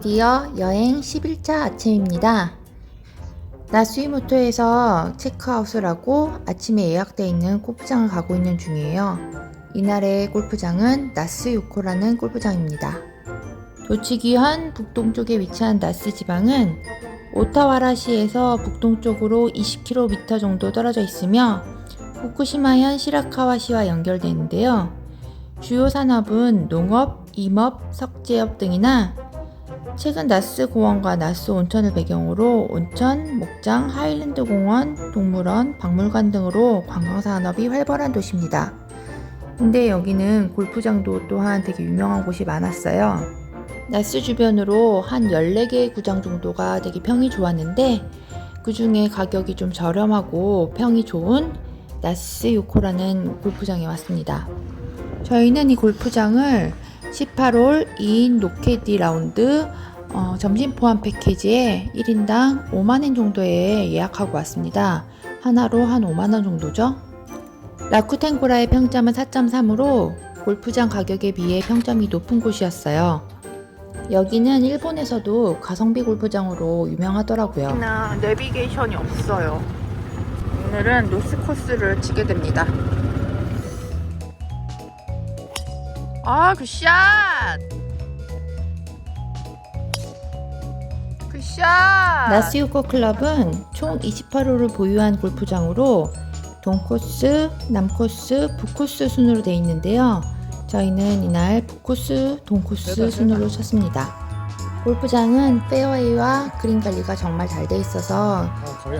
드디어 여행 11차 아침입니다. 나스이모토에서 체크아웃을 하고 아침에 예약되어 있는 골프장을 가고 있는 중이에요. 이날의 골프장은 나스 요코라는 골프장입니다. 도치기 현 북동쪽에 위치한 나스 지방은 오타와라시에서 북동쪽으로 20km 정도 떨어져 있으며 후쿠시마현 시라카와시와 연결되는데요. 주요 산업은 농업, 임업, 석재업 등이나 최근 나스 공원과 나스 온천을 배경으로 온천, 목장, 하일랜드 공원, 동물원, 박물관 등으로 관광 산업이 활발한 도시입니다. 근데 여기는 골프장도 또한 되게 유명한 곳이 많았어요. 나스 주변으로 한 14개의 구장 정도가 되게 평이 좋았는데 그 중에 가격이 좀 저렴하고 평이 좋은 나스 요코라는 골프장에 왔습니다. 저희는 이 골프장을 18홀 2인 노케디 라운드 어, 점심 포함 패키지에 1인당 5만엔 정도에 예약하고 왔습니다. 하나로 한 5만원 정도죠. 라쿠텐고라의 평점은 4.3으로 골프장 가격에 비해 평점이 높은 곳이었어요. 여기는 일본에서도 가성비 골프장으로 유명하더라고요. 나 내비게이션이 없어요. 오늘은 노스 코스를 치게 됩니다. 아, 굿샷! 굿샷! 나스요코 클럽은 총 28호를 보유한 골프장으로 동코스, 남코스, 북코스 순으로 되어 있는데요. 저희는 이날 북코스, 동코스 순으로 쳤습니다. 골프장은 페어웨이와 그린 관리가 정말 잘 돼 있어서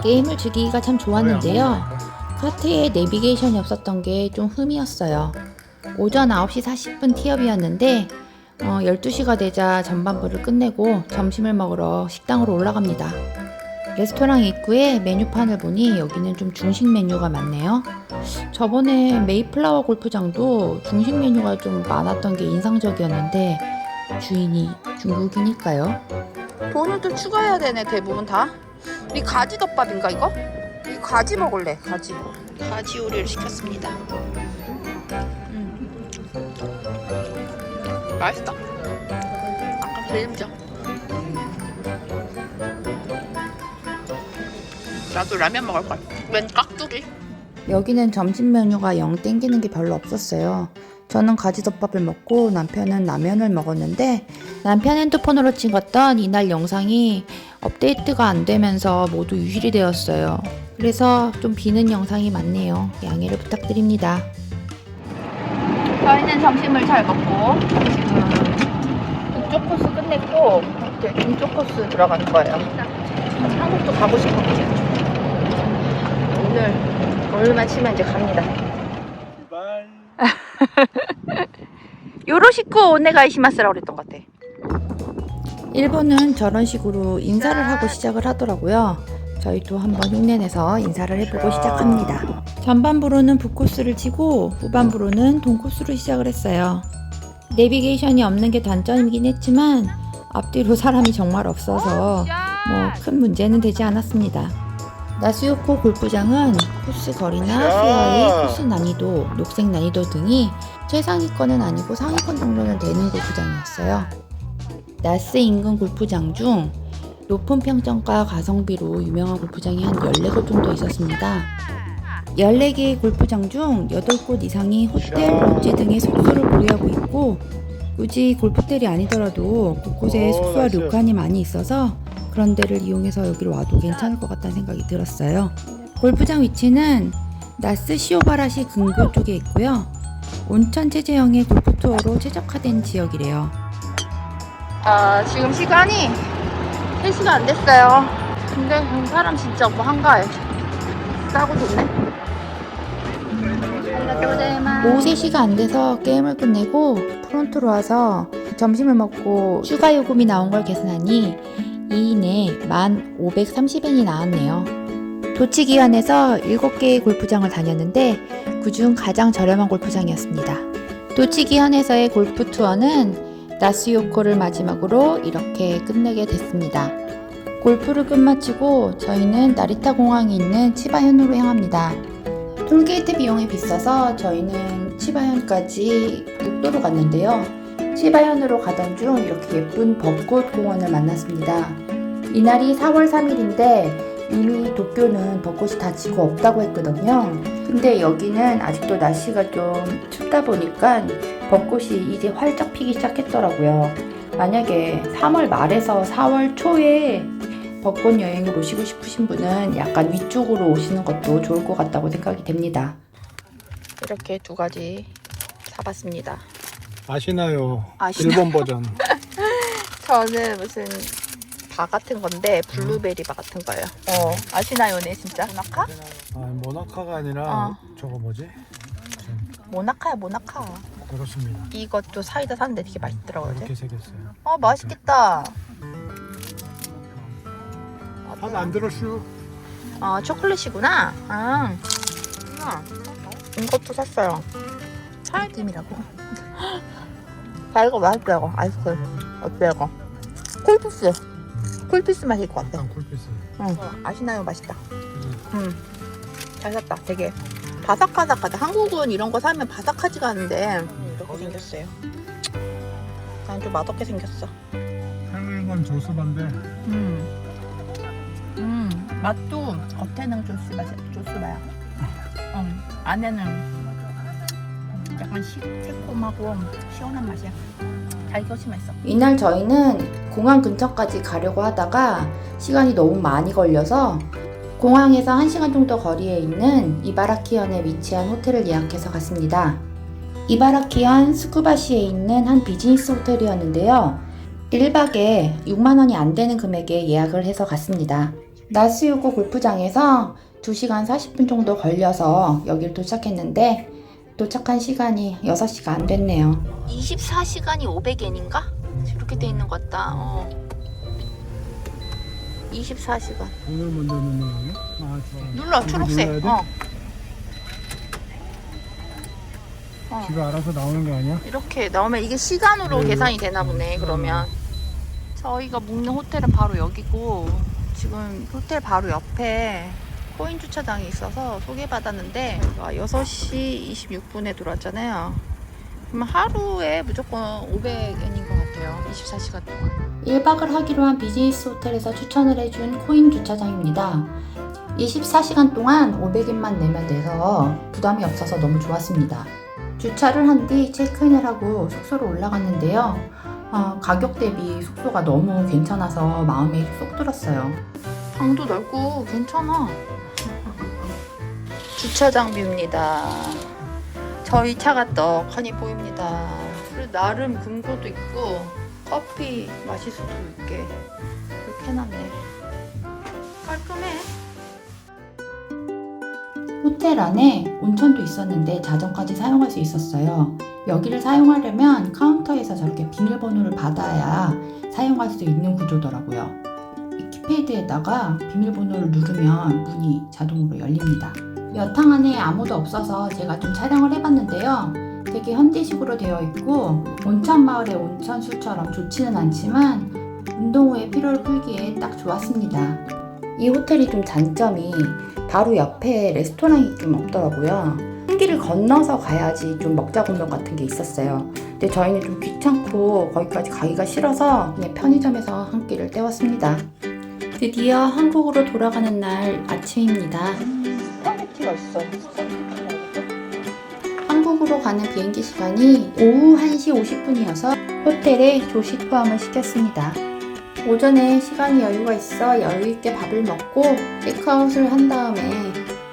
게임을 즐기기가 참 좋았는데요. 카트에 내비게이션이 없었던 게 좀 흠이었어요. 오전 9시 40분 티업이었는데 어, 12시가 되자 전반부를 끝내고 점심을 먹으러 식당으로 올라갑니다. 레스토랑 입구에 메뉴판을 보니 여기는 좀 중식 메뉴가 많네요. 저번에 메이플라워 골프장도 중식 메뉴가 좀 많았던 게 인상적이었는데 주인이 중국이니까요. 돈을 또 추가해야 되네, 대부분 다. 이 가지 덮밥인가, 이거? 이 가지 먹을래, 가지. 가지 요리를 시켰습니다. 맛있다. 아까 그림자. 나도 라면 먹을 걸. 웬 깍두기? 여기는 점심 메뉴가 영 땡기는 게 별로 없었어요. 저는 가지덮밥을 먹고 남편은 라면을 먹었는데 남편 핸드폰으로 찍었던 이날 영상이 업데이트가 안 되면서 모두 유실이 되었어요. 그래서 좀 비는 영상이 많네요. 양해를 부탁드립니다. 저희는 점심을 잘 먹고 지금 북쪽 코스 끝냈고 이제 동쪽 코스 들어가는 거예요. 한국도 가고 싶어가지고 오늘 오늘만 치면 이제 갑니다. 요로시쿠 오네가이시마스라고 그랬던 것 같아. 일본은 저런 식으로 인사를 하고 시작을 하더라고요. 저희도 한번 흉내내서 인사를 해보고 시작합니다. 전반부로는 북코스를 치고 후반부로는 동코스로 시작을 했어요. 내비게이션이 없는 게 단점이긴 했지만 앞뒤로 사람이 정말 없어서 뭐 큰 문제는 되지 않았습니다. 나스요코 골프장은 코스 거리나 페어의 코스 난이도, 녹색 난이도 등이 최상위권은 아니고 상위권 정도는 되는 골프장이었어요. 나스 인근 골프장 중 높은 평점과 가성비로 유명한 골프장이 한 14곳 정도 있었습니다. 14개의 골프장 중 8곳 이상이 호텔, 롯지 등의 숙소를 보유하고 있고 굳이 골프텔이 아니더라도 곳곳에 숙소와 료칸이 많이 있어서 그런 데를 이용해서 여기로 와도 괜찮을 것 같다는 생각이 들었어요. 골프장 위치는 나스 시오바라시 근교 쪽에 있고요. 온천 체제형의 골프 투어로 최적화된 지역이래요. 아 지금 시간이 3시가 안 됐어요. 근데 사람 진짜 뭐 한가해. 싸고 좋네. 오후 3시가 안 돼서 게임을 끝내고 프론트로 와서 점심을 먹고 추가 요금이 나온 걸 계산하니 2인에 1,530엔이 나왔네요. 도치기관에서 7개의 골프장을 다녔는데 그중 가장 저렴한 골프장이었습니다. 도치기현에서의 골프 투어는 나스요코를 마지막으로 이렇게 끝내게 됐습니다. 골프를 끝마치고 저희는 나리타 공항이 있는 치바현으로 향합니다. 톨게이트 비용이 비싸서 저희는 치바현까지 육도로 갔는데요. 시바현으로 가던 중 이렇게 예쁜 벚꽃 공원을 만났습니다. 이날이 4월 3일인데 이미 도쿄는 벚꽃이 다 지고 없다고 했거든요. 근데 여기는 아직도 날씨가 좀 춥다 보니까 벚꽃이 이제 활짝 피기 시작했더라고요. 만약에 3월 말에서 4월 초에 벚꽃 여행을 오시고 싶으신 분은 약간 위쪽으로 오시는 것도 좋을 것 같다고 생각이 됩니다. 이렇게 두 가지 사봤습니다. 아시나요? 아시나요? 일본 버전. 저는 무슨 바 같은 건데 블루베리 바 같은 거예요. 어 아시나요, 네 진짜? 모나카? 아, 모나카가 아니라 어. 저거 뭐지? 모나카야 모나카. 그렇습니다. 이것도 사이다 샀는데 되게 맛있더라고요. 이렇게 생겼어요. 어 맛있겠다. 밥 안 들었슈? 아 초콜릿이구나. 아, 아 이것도 샀어요. 아이스크림이라고. 아 이거 맛있다 이거 아이스크림. 어때 이거? 콜피스. 콜피스 맛일 것 같아. 약간 쿨피스. 응. 아시나요? 맛있다. 음. 응. 잘 샀다. 되게 바삭바삭하다. 한국은 이런 거 사면 바삭하지가 않은데 이렇게 생겼어요. 난 좀 맛없게 생겼어. 한국은 조수반데 음. 음. 맛도 겉에는 조스 맛이 조스바야. 음. 안에는 약간 시, 새콤하고 시원한 맛이야. 이날 저희는 공항 근처까지 가려고 하다가 시간이 너무 많이 걸려서 공항에서 1시간 정도 거리에 있는 이바라키현에 위치한 호텔을 예약해서 갔습니다. 이바라키현 스쿠바시에 있는 한 비즈니스 호텔이었는데요. 1박에 6만원이 안 되는 금액에 예약을 해서 갔습니다. 나스유고 골프장에서 2시간 40분 정도 걸려서 여길 도착했는데 도착한 시간이 6시가 안 됐네요. 24시간이 500엔인가? 이렇게 돼 있는 것 같다. 어. 24시간. 오늘 먼저 누르는 거? 아. 눌러 초록색. 어. 어. 지가 알아서 나오는 게 아니야? 이렇게 나오면 이게 시간으로 네, 계산이 되나 보네. 음. 그러면 저희가 묵는 호텔은 바로 여기고 지금 호텔 바로 옆에 코인 주차장이 있어서 소개받았는데 저희가 6시 26분에 들어왔잖아요. 그럼 하루에 무조건 500엔인 것 같아요. 24시간 동안. 1박을 하기로 한 비즈니스 호텔에서 추천을 해준 코인 주차장입니다. 24시간 동안 500엔만 내면 돼서 부담이 없어서 너무 좋았습니다. 주차를 한 뒤 체크인을 하고 숙소로 올라갔는데요. 어, 가격 대비 숙소가 너무 괜찮아서 마음에 쏙 들었어요. 방도 넓고 괜찮아. 주차장 뷰입니다. 저희 차가 떡하니 보입니다. 그리고 나름 금고도 있고 커피 마실 수도 있게 이렇게 해놨네. 깔끔해. 호텔 안에 온천도 있었는데 자전까지 사용할 수 있었어요. 여기를 사용하려면 카운터에서 저렇게 비밀번호를 받아야 사용할 수 있는 구조더라고요. 이 키패드에다가 비밀번호를 누르면 문이 자동으로 열립니다. 여탕 안에 아무도 없어서 제가 좀 촬영을 해봤는데요. 되게 현대식으로 되어 있고 온천 마을의 온천수처럼 좋지는 않지만 운동 후에 피로를 풀기에 딱 좋았습니다. 이 호텔이 좀 장점이 바로 옆에 레스토랑이 좀 없더라고요. 한 길을 건너서 가야지 좀 먹자 공동 같은 게 있었어요. 근데 저희는 좀 귀찮고 거기까지 가기가 싫어서 그냥 편의점에서 한 끼를 때웠습니다. 드디어 한국으로 돌아가는 날 아침입니다. 스파게티가 있어. 한국으로 가는 비행기 시간이 오후 1시 50분이어서 호텔에 조식 포함을 시켰습니다. 오전에 시간이 여유가 있어 여유있게 밥을 먹고 체크아웃을 한 다음에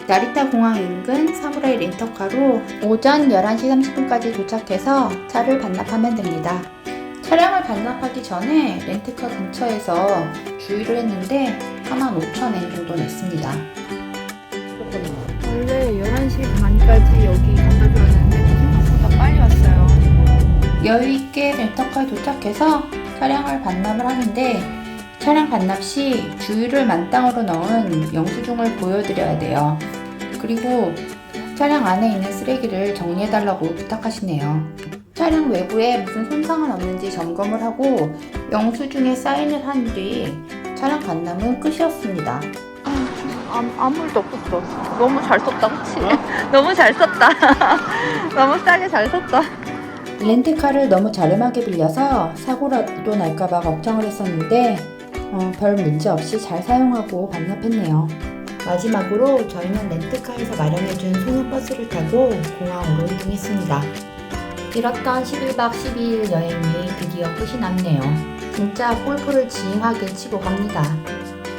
나리타 공항 인근 사무라이 렌터카로 오전 11시 30분까지 도착해서 차를 반납하면 됩니다. 차량을 반납하기 전에 렌트카 근처에서 주의를 했는데 45,000엔 정도 냈습니다. 원래 11시 반까지 여기 갖다 줬는데 생각보다 빨리 왔어요. 여유 있게 렌터카에 도착해서 차량을 반납을 하는데 차량 반납 시 주유를 만땅으로 넣은 영수증을 보여드려야 돼요. 그리고 차량 안에 있는 쓰레기를 정리해달라고 부탁하시네요. 차량 외부에 무슨 손상은 없는지 점검을 하고 영수증에 사인을 한 뒤 차량 반납은 끝이었습니다. 아무, 아무 일도 없었어. 너무 잘 썼다, 그치? 너무 잘 썼다. 너무 싸게 잘 썼다. 렌트카를 너무 저렴하게 빌려서 사고라도 날까봐 걱정을 했었는데 어, 별 문제 없이 잘 사용하고 반납했네요. 마지막으로 저희는 렌트카에서 마련해준 소녀버스를 타고 공항으로 이동했습니다. 길었던 11박 12일 여행이 드디어 끝이 났네요. 진짜 골프를 지행하게 치고 갑니다.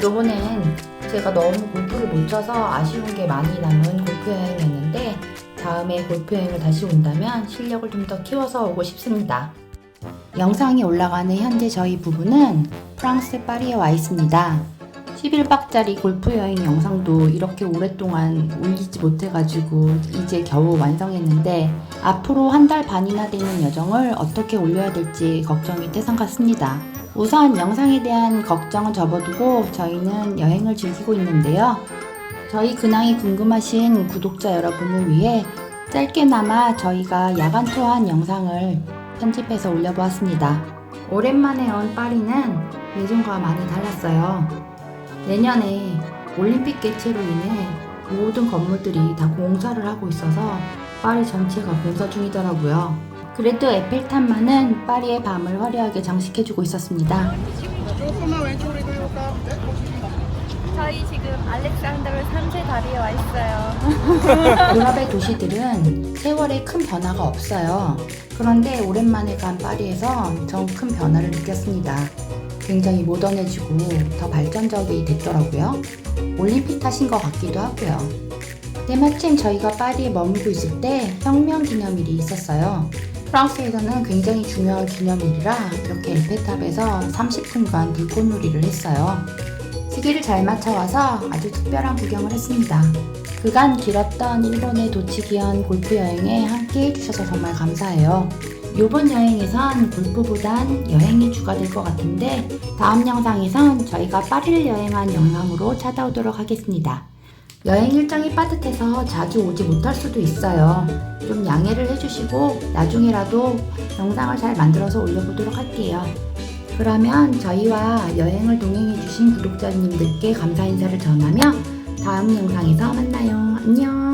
요번엔 제가 너무 골프를 못 쳐서 아쉬운 게 많이 남은 골프 여행이었는데 다음에 골프 여행을 다시 온다면 실력을 좀 더 키워서 오고 싶습니다. 영상이 올라가는 현재 저희 부부는 프랑스 파리에 와 있습니다. 11박짜리 골프 여행 영상도 이렇게 오랫동안 올리지 못해가지고 이제 겨우 완성했는데 앞으로 한 달 반이나 되는 여정을 어떻게 올려야 될지 걱정이 태산 같습니다. 우선 영상에 대한 걱정은 접어두고 저희는 여행을 즐기고 있는데요. 저희 근황이 궁금하신 구독자 여러분을 위해 짧게나마 저희가 야간 투어한 영상을 편집해서 올려보았습니다. 오랜만에 온 파리는 예전과 많이 달랐어요. 내년에 올림픽 개최로 인해 모든 건물들이 다 공사를 하고 있어서 파리 전체가 공사 중이더라고요. 그래도 에펠탑만은 파리의 밤을 화려하게 장식해주고 있었습니다. 조금만 왼쪽으로 이동해볼까? 네? 저희 지금 알렉산드로 3세 다리에 와 있어요. 유럽의 도시들은 세월에 큰 변화가 없어요. 그런데 오랜만에 간 파리에서 전큰 변화를 느꼈습니다. 굉장히 모던해지고 더 발전적이 됐더라고요. 올림픽 탓인 것 같기도 하고요. 때마침 저희가 파리에 머물고 있을 때 혁명 기념일이 있었어요. 프랑스에서는 굉장히 중요한 기념일이라 이렇게 에펠탑에서 30분간 불꽃놀이를 했어요. 시기를 잘 맞춰와서 아주 특별한 구경을 했습니다. 그간 길었던 일본의 도치기현 골프 여행에 함께 해주셔서 정말 감사해요. 이번 여행에선 골프보단 여행이 주가 될 것 같은데 다음 영상에선 저희가 파리를 여행한 영상으로 찾아오도록 하겠습니다. 여행 일정이 빠듯해서 자주 오지 못할 수도 있어요. 좀 양해를 해주시고 나중에라도 영상을 잘 만들어서 올려보도록 할게요. 그러면 저희와 여행을 동행해주신 구독자님들께 감사 인사를 전하며 다음 영상에서 만나요. 안녕!